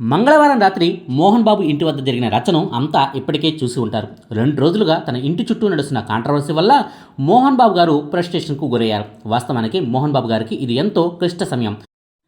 మంగళవారం రాత్రి మోహన్ బాబు ఇంటి వద్ద జరిగిన రచనం అంతా ఇప్పటికే చూసి ఉంటారు. రెండు రోజులుగా తన ఇంటి చుట్టూ నడుస్తున్న కాంట్రవర్సీ వల్ల మోహన్ బాబు గారు ఫ్రస్ట్రేషన్కు గురయ్యారు. వాస్తవానికి మోహన్ బాబు గారికి ఇది ఎంతో క్లిష్ట సమయం.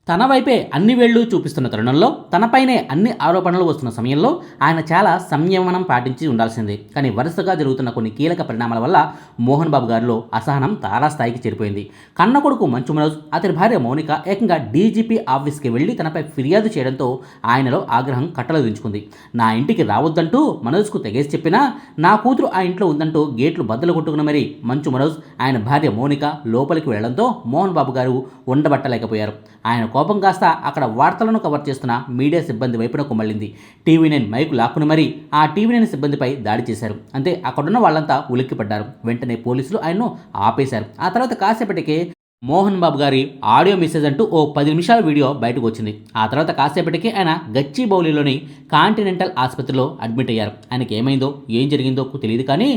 తన వైపే అన్ని వేళ్ళు చూపిస్తున్న తరుణంలో తనపైనే అన్ని ఆరోపణలు వస్తున్న సమయంలో ఆయన చాలా సంయమనం పాటించి ఉండాల్సింది. కానీ వరుసగా జరుగుతున్న కొన్ని కీలక పరిణామాల వల్ల మోహన్ బాబు గారిలో అసహనం తారాస్థాయికి చేరిపోయింది. కన్న కొడుకు మంచు మనోజ్ అతని భార్య మౌనిక ఏకంగా డీజీపీ ఆఫీస్కి వెళ్ళి తనపై ఫిర్యాదు చేయడంతో ఆయనలో ఆగ్రహం కట్టలు దించుకుంది నా ఇంటికి రావద్దంటూ మనోజ్కు తెగేసి చెప్పినా నా కూతురు ఆ ఇంట్లో ఉందంటూ గేట్లు బద్దలు కొట్టుకున్న మరి మంచు మనోజ్ ఆయన భార్య మౌనిక లోపలికి వెళ్ళడంతో మోహన్ బాబు గారు ఉండబట్టలేకపోయారు. ఆయన కోపం కాస్త అక్కడ వార్తలను కవర్ చేస్తున్న మీడియా సిబ్బంది వైపునకు మళ్ళింది టీవీ నైన్ మైకు లాక్కుని మరీ ఆ టీవీ నైన్ సిబ్బందిపై దాడి చేశారు. అంతే అక్కడున్న వాళ్ళంతా ఉలిక్కిపడ్డారు. వెంటనే పోలీసులు ఆయన్ను ఆపేశారు. ఆ తర్వాత కాసేపటికే మోహన్ బాబు గారి ఆడియో మెసేజ్ అంటూ ఓ పది నిమిషాల వీడియో బయటకు వచ్చింది. ఆ తర్వాత కాసేపటికి ఆయన గచ్చిబౌలిలోని కాంటినెంటల్ ఆసుపత్రిలో అడ్మిట్ అయ్యారు. ఆయనకి ఏమైందో ఏం జరిగిందో తెలియదు కానీ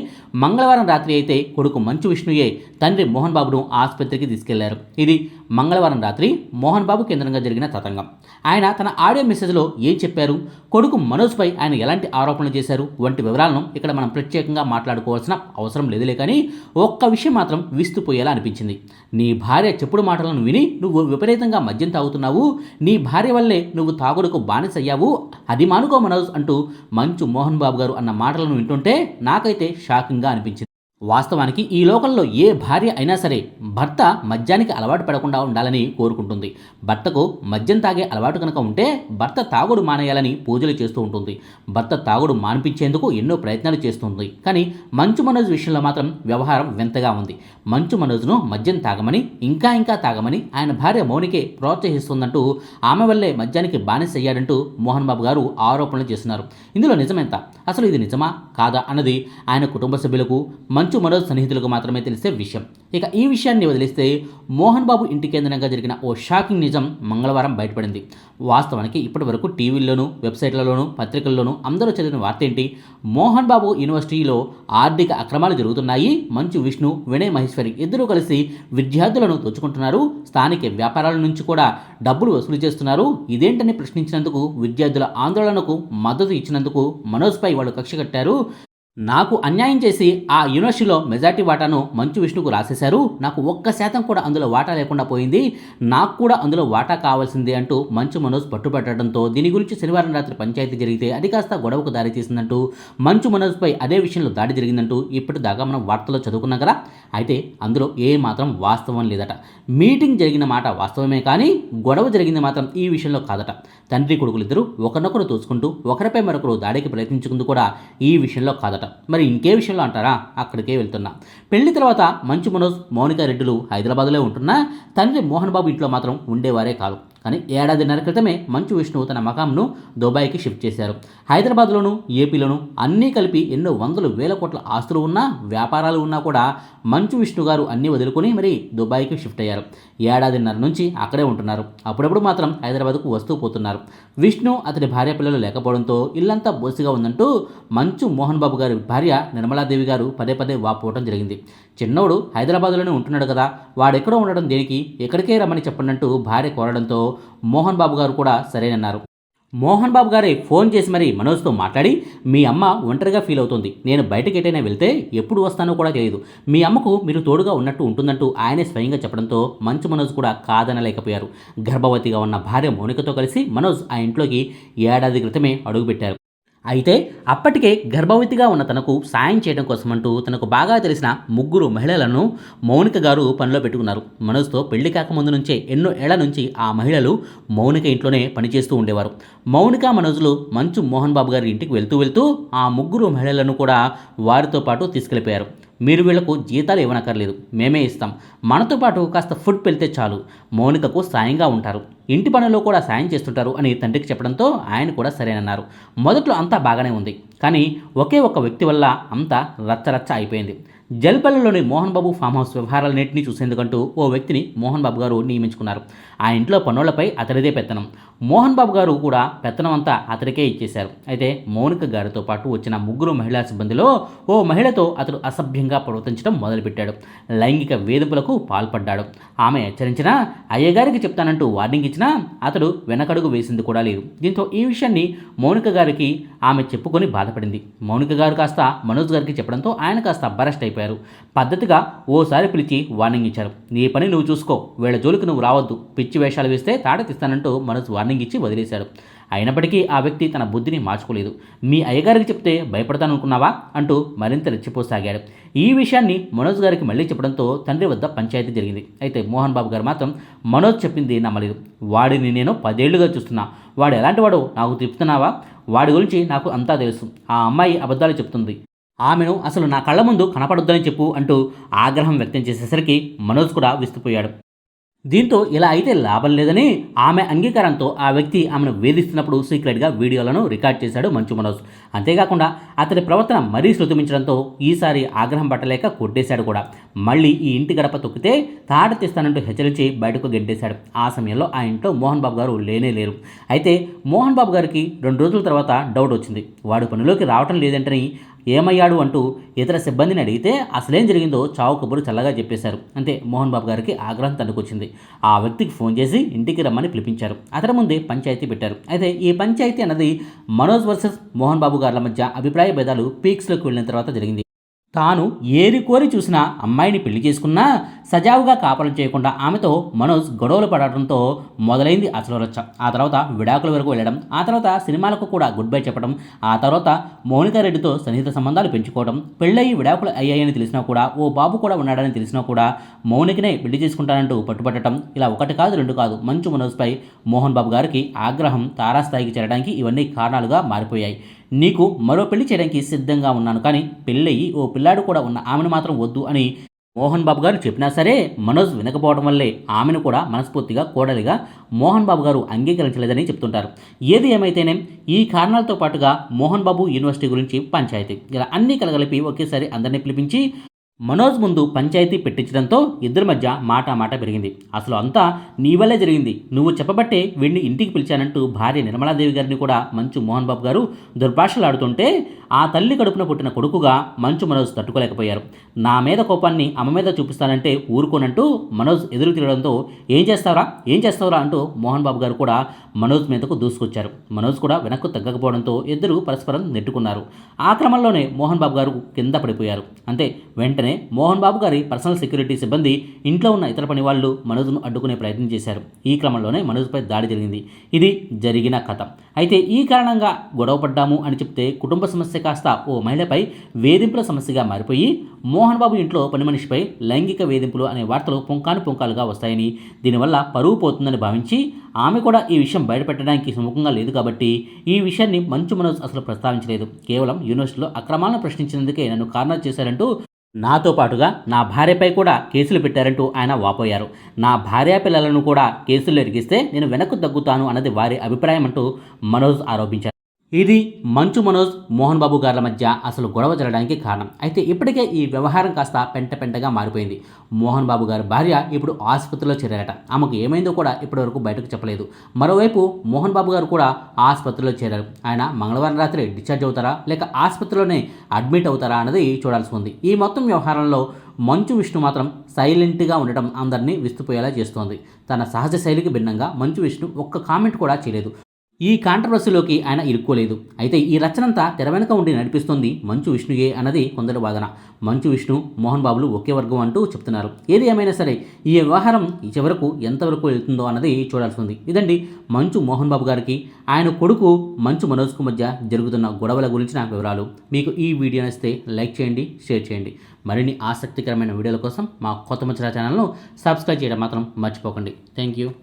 మంగళవారం రాత్రి అయితే కొడుకు మంచు విష్ణుయే తండ్రి మోహన్ బాబును ఆసుపత్రికి తీసుకెళ్ళారు. ఇది మంగళవారం రాత్రి మోహన్ బాబు కేంద్రంగా జరిగిన తతంగం. ఆయన తన ఆడియో మెసేజ్లో ఏం చెప్పారు? కొడుకు మనోజ్పై ఆయన ఎలాంటి ఆరోపణలు చేశారు? వంటి వివరాలను ఇక్కడ మనం ప్రత్యేకంగా మాట్లాడుకోవాల్సిన అవసరం లేదులే కానీ ఒక్క విషయం మాత్రం విస్తుపోయేలా అనిపించింది. నీ భార్య చెప్పుడు మాటలను విని నువ్వు విపరీతంగా మద్యం తాగుతున్నావు. నీ భార్య వల్లే నువ్వు తాగుడుకు బానిసయ్యావు. అది మానుకో మనోజ్ అంటూ మంచు మోహన్ బాబు గారు అన్న మాటలను వింటుంటే నాకైతే షాకింగ్గా అనిపించింది. వాస్తవానికి ఈ లోకంలో ఏ భార్య అయినా సరే భర్త మద్యానికి అలవాటు పడకుండా ఉండాలని కోరుకుంటుంది. భర్తకు మద్యం తాగే అలవాటు కనుక ఉంటే భర్త తాగుడు మానేయాలని పూజలు చేస్తూ ఉంటుంది. భర్త తాగుడు మానిపించేందుకు ఎన్నో ప్రయత్నాలు చేస్తుంది. కానీ మంచు మనోజ్ విషయంలో మాత్రం వ్యవహారం వింతగా ఉంది. మంచు మనోజ్ను మద్యం తాగమని ఇంకా ఇంకా తాగమని ఆయన భార్య మౌనికే ప్రోత్సహిస్తుందంటూ ఆమె వల్లే మద్యానికి బానిసయ్యాడంటూ మోహన్ బాబు గారు ఆరోపణలు చేస్తున్నారు. ఇందులో నిజమెంత? అసలు ఇది నిజమా? కాదా అన్నది ఆయన కుటుంబ సభ్యులకు మంచు మనోజ్ సన్నిహితులకు మాత్రమే తెలిసే విషయం. ఇక ఈ విషయాన్ని వదిలిస్తే మోహన్ బాబు ఇంటి కేంద్రంగా జరిగిన ఓ షాకింగ్ నిజం మంగళవారం బయటపడింది. వాస్తవానికి ఇప్పటి వరకు టీవీల్లోనూ వెబ్సైట్లలోనూ పత్రికల్లోనూ అందరూ చదివిన వార్త ఏంటి మోహన్ బాబు యూనివర్సిటీలో ఆర్థిక అక్రమాలు జరుగుతున్నాయి. మంచు విష్ణు వినయ్ మహేశ్వరి ఇద్దరూ కలిసి విద్యార్థులను దోచుకుంటున్నారు. స్థానిక వ్యాపారాల నుంచి కూడా డబ్బులు వసూలు చేస్తున్నారు. ఇదేంటని ప్రశ్నించినందుకు విద్యార్థుల ఆందోళనకు మద్దతు ఇచ్చినందుకు మనోజ్పై వాళ్ళు కక్ష కట్టారు. నాకు అన్యాయం చేసి ఆ యూనివర్సిటీలో మెజార్టీ వాటాను మంచు విష్ణుకు రాసేశారు. నాకు ఒక్క శాతం కూడా అందులో వాటా లేకుండా పోయింది. నాకు కూడా అందులో వాటా కావాల్సిందే అంటూ మంచు మనోజ్ పట్టుబట్టడంతో దీని గురించి శనివారం రాత్రి పంచాయతీ జరిగితే అది కాస్త గొడవకు దారితీసిందంటూ మంచు మనోజ్పై అదే విషయంలో దాడి జరిగిందంటూ ఇప్పటిదాకా మనం వార్తల్లో చదువుకున్నాం కదా? అయితే అందులో ఏ మాత్రం వాస్తవం లేదట. మీటింగ్ జరిగిన మాట వాస్తవమే కానీ గొడవ జరిగింది మాత్రం ఈ విషయంలో కాదట. తండ్రి కొడుకులిద్దరూ ఒకరినొకరు తోచుకుంటూ ఒకరిపై మరొకరు దాడికి ప్రయత్నించుకుంటూ కూడా ఈ విషయంలో కాదట. మరి ఇంకే విషయంలో అంటారా? అక్కడికే వెళ్తున్నా. పెళ్ళి తర్వాత మంచు మనోజ్ మౌనిక రెడ్డిలు హైదరాబాద్లో ఉంటున్నా. తండ్రి మోహన్ బాబు ఇంట్లో మాత్రం ఉండేవారే కాదు. కానీ ఏడాదిన్నర క్రితమే మంచు విష్ణువు తన మకాంను దుబాయ్కి షిఫ్ట్ చేశారు. హైదరాబాద్లోను ఏపీలోను అన్నీ కలిపి ఎన్నో వందలు వేల కోట్ల ఆస్తులు ఉన్నా వ్యాపారాలు ఉన్నా కూడా మంచు విష్ణు గారు అన్నీ వదులుకొని మరి దుబాయ్కి షిఫ్ట్ అయ్యారు. ఏడాదిన్నర నుంచి అక్కడే ఉంటున్నారు. అప్పుడప్పుడు మాత్రం హైదరాబాద్కు వస్తూ పోతున్నారు. విష్ణు అతని భార్య పిల్లలు లేకపోవడంతో ఇల్లంతా బోసిగా ఉందంటూ మంచు మోహన్ బాబు గారి భార్య నిర్మలాదేవి గారు పదే పదే వాపోవడం జరిగింది. చిన్నోడు హైదరాబాద్లోనే ఉంటున్నాడు కదా. వాడెక్కడో ఉండడం దేనికి? ఎక్కడికే రమ్మని చెప్పనంటూ భార్య కోరడంతో మోహన్ బాబు గారు కూడా సరేనన్నారు. మోహన్ బాబు గారే ఫోన్ చేసి మరి మనోజ్తో మాట్లాడి మీ అమ్మ ఒంటరిగా ఫీల్ అవుతుంది. నేను బయటకి ఎటైనా వెళ్తే ఎప్పుడు వస్తానో కూడా తెలియదు. మీ అమ్మకు మీరు తోడుగా ఉన్నట్టు ఉంటుందంటూ ఆయనే స్వయంగా చెప్పడంతో మంచు మనోజ్ కూడా కాదనలేకపోయారు. గర్భవతిగా ఉన్న భార్య మౌనికతో కలిసి మనోజ్ ఆ ఇంట్లోకి ఏడాది క్రితమే అడుగుపెట్టారు. అయితే అప్పటికే గర్భవతిగా ఉన్న తనకు సాయం చేయడం కోసమంటూ తనకు బాగా తెలిసిన ముగ్గురు మహిళలను మౌనిక గారు పనిలో పెట్టుకున్నారు. మనోజ్తో పెళ్ళి కాకముందు నుంచే ఎన్నో ఏళ్ళ నుంచి ఆ మహిళలు మౌనిక ఇంట్లోనే పనిచేస్తూ ఉండేవారు. మౌనిక మనోజులు మంచు మోహన్ బాబు గారి ఇంటికి వెళ్తూ వెళ్తూ ఆ ముగ్గురు మహిళలను కూడా వారితో పాటు తీసుకెళ్ళిపోయారు. మీరు వీళ్ళకు జీతాలు ఇవ్వనక్కర్లేదు. మేమే ఇస్తాం. మనతో పాటు కాస్త ఫుడ్ పెళ్తే చాలు. మౌనికకు సాయంగా ఉంటారు. ఇంటి పనుల్లో కూడా సాయం చేస్తుంటారు అని తండ్రికి చెప్పడంతో ఆయన కూడా సరేనన్నారు. మొదట్లో అంతా బాగానే ఉంది. కానీ ఒకే ఒక్క వ్యక్తి వల్ల అంతా రచ్చరచ్చ అయిపోయింది. జల్పల్లిలోని మోహన్ బాబు ఫామ్ హౌస్ వ్యవహారాలన్నింటినీ చూసేందుకంటూ ఓ వ్యక్తిని మోహన్ బాబు గారు నియమించుకున్నారు. ఆ ఇంట్లో పనులపై అతనిదే పెత్తనం. మోహన్ బాబు గారు కూడా పెత్తనం అంతా అతడికే ఇచ్చేశారు. అయితే మౌనిక గారితో పాటు వచ్చిన ముగ్గురు మహిళా సిబ్బందిలో ఓ మహిళతో అతడు అసభ్యంగా ప్రవర్తించడం మొదలుపెట్టాడు. లైంగిక వేధింపులకు పాల్పడ్డాడు. ఆమె హెచ్చరించినా అయ్యగారికి చెప్తానంటూ వార్నింగ్ ఇచ్చినా అతడు వెనకడుగు వేసింది కూడా లేదు. దీంతో ఈ విషయాన్ని మౌనిక గారికి ఆమె చెప్పుకొని బాధపడింది. మౌనిక గారు కాస్త మనోజ్ గారికి చెప్పడంతో ఆయన కాస్త బరెస్ట్ అయిపోయారు. పద్ధతిగా ఓసారి పిలిచి వార్నింగ్ ఇచ్చారు. నీ పని నువ్వు చూసుకో. వీళ్ళ జోలికి నువ్వు రావద్దు. పిచ్చి వేషాలు వేస్తే తాట తీస్తానంటూ మనోజ్ వార్నింగ్ ఇచ్చి వదిలేశాడు. అయినప్పటికీ ఆ వ్యక్తి తన బుద్ధిని మార్చుకోలేదు. మీ అయ్యగారికి చెప్తే భయపడతాను అనుకున్నావా అంటూ మరింత రెచ్చిపోసాగాడు. ఈ విషయాన్ని మనోజ్ గారికి మళ్ళీ చెప్పడంతో తండ్రి వద్ద పంచాయతీ జరిగింది. అయితే మోహన్ బాబు గారు మాత్రం మనోజ్ చెప్పింది నమ్మలేదు. వాడిని నేను పదేళ్ళుగా చూస్తున్నా. వాడు ఎలాంటి వాడో నాకు చెప్తున్నావా వాడి గురించి నాకు అంతా తెలుసు. ఆ అమ్మాయి అబద్ధాలు చెప్తుంది. ఆమెను అసలు నా కళ్ళ ముందు కనపడొద్దని చెప్పు అంటూ ఆగ్రహం వ్యక్తం చేసేసరికి మనోజ్ కూడా విస్తుపోయాడు. దీంతో ఇలా అయితే లాభం లేదని ఆమె అంగీకారంతో ఆ వ్యక్తి ఆమెను వేధిస్తున్నప్పుడు సీక్రెట్గా వీడియోలను రికార్డ్ చేశాడు మంచు మనోజ్. అంతేకాకుండా అతడి ప్రవర్తన మరీ శృతిమించడంతో ఈసారి ఆగ్రహం పట్టలేక కొట్టేశాడు కూడా. మళ్ళీ ఈ ఇంటి గడప తొక్కితే తాట తీస్తానంటూ హెచ్చరించి బయటకు గెంటేశాడు. ఆ సమయంలో ఆ ఇంట్లో మోహన్ బాబు గారు లేనే లేరు. అయితే మోహన్ బాబు గారికి రెండు రోజుల తర్వాత డౌట్ వచ్చింది. వాడు పనిలోకి రావటం లేదంటని ఏమయ్యాడు అంటూ ఇతర సిబ్బందిని అడిగితే అసలేం జరిగిందో చావు కబురు చల్లగా చెప్పేశారు. అంతే మోహన్ బాబు గారికి ఆగ్రహం తన్నుకొచ్చింది. ఆ వ్యక్తికి ఫోన్ చేసి ఇంటికి రమ్మని పిలిపించారు. అతని ముందే పంచాయతీ పెట్టారు. అయితే ఈ పంచాయతీ అన్నది మనోజ్ వర్సెస్ మోహన్ బాబు గారుల మధ్య అభిప్రాయ భేదాలు పీక్స్లోకి వెళ్ళిన తర్వాత జరిగింది. తాను ఏరి కోరి చూసిన అమ్మాయిని పెళ్ళి చేసుకున్నా సజావుగా కాపలం చేయకుండా ఆమెతో మనోజ్ గొడవలు పడటంతో మొదలైంది అసలు రచ్చ. ఆ తర్వాత విడాకుల వరకు వెళ్ళడం ఆ తర్వాత సినిమాలకు కూడా గుడ్ బై చెప్పడం ఆ తర్వాత మౌనికా రెడ్డితో సన్నిహిత సంబంధాలు పెంచుకోవడం పెళ్ళయి విడాకులు అయ్యాయని తెలిసినా కూడా ఓ బాబు కూడా ఉన్నాడని తెలిసినా కూడా మౌనికనే పెళ్ళి చేసుకుంటానంటూ పట్టుబట్టడం ఇలా ఒకటి కాదు రెండు కాదు మంచు మనోజ్పై మోహన్ బాబు గారికి ఆగ్రహం తారాస్థాయికి చేరడానికి ఇవన్నీ కారణాలుగా మారిపోయాయి. నీకు మరో పెళ్ళి చేయడానికి సిద్ధంగా ఉన్నాను కానీ పెళ్ళయి ఓ పిల్లాడు కూడా ఉన్న ఆమెను మాత్రం వద్దు అని మోహన్ బాబు గారు చెప్పినా సరే మనోజ్ వినకపోవడం వల్లే ఆమెను కూడా మనస్ఫూర్తిగా కోడలిగా మోహన్ బాబు గారు అంగీకరించలేదని చెప్తుంటారు. ఏది ఏమైతేనే ఈ కారణాలతో పాటుగా మోహన్ బాబు యూనివర్సిటీ గురించి పంచాయతీ ఇలా అన్ని కలగలిపి ఒకేసారి అందరినీ పిలిపించి మనోజ్ ముందు పంచాయతీ పెట్టించడంతో ఇద్దరి మధ్య మాట మాట పెరిగింది. అసలు అంతా నీ వల్లే జరిగింది. నువ్వు చెప్పబట్టే వీడిని ఇంటికి పిలిచానంటూ భార్య నిర్మలాదేవి గారిని కూడా మంచు మోహన్ బాబు గారు దుర్భాషలాడుతుంటే ఆ తల్లి కడుపున పుట్టిన కొడుకుగా మంచు మనోజ్ తట్టుకోలేకపోయారు. నా మీద కోపాన్ని అమ్మ మీద చూపిస్తానంటే ఊరుకోనంటూ మనోజ్ ఎదురు తిరగడంతో ఏం చేస్తావురా? ఏం చేస్తావురా? అంటూ మోహన్ బాబు గారు కూడా మనోజ్ మీదకు దూసుకొచ్చారు. మనోజ్ కూడా వెనక్కు తగ్గకపోవడంతో ఇద్దరు పరస్పరం నెట్టుకున్నారు. ఆ క్రమంలోనే మోహన్ బాబు గారు కింద పడిపోయారు. అంతే వెంటనే మోహన్ బాబు గారి పర్సనల్ సెక్యూరిటీ సిబ్బంది ఇంట్లో ఉన్న ఇతర పని వాళ్ళు మనోజ్ను అడ్డుకునే ప్రయత్నం చేశారు. ఈ క్రమంలోనే మనోజ్పై దాడి జరిగింది. ఇది జరిగిన కథ. అయితే ఈ కారణంగా గొడవ పడ్డాము అని చెప్తే కుటుంబ సమస్య కాస్త ఓ మహిళపై వేధింపుల సమస్యగా మారిపోయి మోహన్ బాబు ఇంట్లో పని మనిషిపై లైంగిక వేధింపులు అనే వార్తలు పుంకాను పుంకాలుగా వస్తాయని దీనివల్ల పరువు పోతుందని భావించి ఆమె కూడా ఈ విషయం బయటపెట్టడానికి సుముఖంగా లేదు కాబట్టి ఈ విషయాన్ని మంచు మనోజ్ అసలు ప్రస్తావించలేదు. కేవలం యూనివర్సిటీలో అక్రమాలను ప్రశ్నించినందుకే నన్ను కార్నర్ చేశారంటూ నాతో పాటుగా నా భార్యపై కూడా కేసులు పెట్టారంటూ ఆయన వాపోయారు. నా భార్య పిల్లలను కూడా కేసులు ఎరిగిస్తే నేను వెనక్కు తగ్గుతాను అన్నది వారి అభిప్రాయం అంటూ మనోజ్ ఆరోపించారు. ఇది మంచు మనోజ్ మోహన్ బాబు గారి మధ్య అసలు గొడవ జరగడానికి కారణం. అయితే ఇప్పటికే ఈ వ్యవహారం కాస్త పెంట పెంటగా మారిపోయింది. మోహన్ బాబు గారి భార్య ఇప్పుడు ఆసుపత్రిలో చేరారట. ఆమెకు ఏమైందో కూడా ఇప్పటివరకు బయటకు చెప్పలేదు. మరోవైపు మోహన్ బాబు గారు కూడా ఆసుపత్రిలో చేరారు. ఆయన మంగళవారం రాత్రి డిశ్చార్జ్ అవుతారా? లేక ఆసుపత్రిలోనే అడ్మిట్ అవుతారా అన్నది చూడాల్సి ఉంది. ఈ మొత్తం వ్యవహారంలో మంచు విష్ణు మాత్రం సైలెంట్గా ఉండటం అందరినీ విస్తుపోయేలా చేస్తోంది. తన సహజ శైలికి భిన్నంగా మంచు విష్ణు ఒక్క కామెంట్ కూడా చేయలేదు. ఈ కాంట్రవర్సీలోకి ఆయన ఇరుక్కోలేదు. అయితే ఈ రచనంతా తెర వెనుక ఉండి నడిపిస్తుంది మంచు విష్ణుయే అన్నది కొందరి వాదన. మంచు విష్ణు మోహన్ బాబులు ఒకే వర్గం అంటూ చెప్తున్నారు. ఏది ఏమైనా సరే ఈ వ్యవహారం చివరకు ఎంతవరకు వెళ్తుందో అన్నది చూడాల్సి ఉంది. ఇదండి మంచు మోహన్ బాబు గారికి ఆయన కొడుకు మంచు మనోజ్కు మధ్య జరుగుతున్న గొడవల గురించిన వివరాలు. మీకు ఈ వీడియో నచ్చితే లైక్ చేయండి షేర్ చేయండి. మరిన్ని ఆసక్తికరమైన వీడియోల కోసం మా కొత్త ముచ్చరా ఛానల్ను సబ్స్క్రైబ్ చేయడం మాత్రం మర్చిపోకండి. Thank you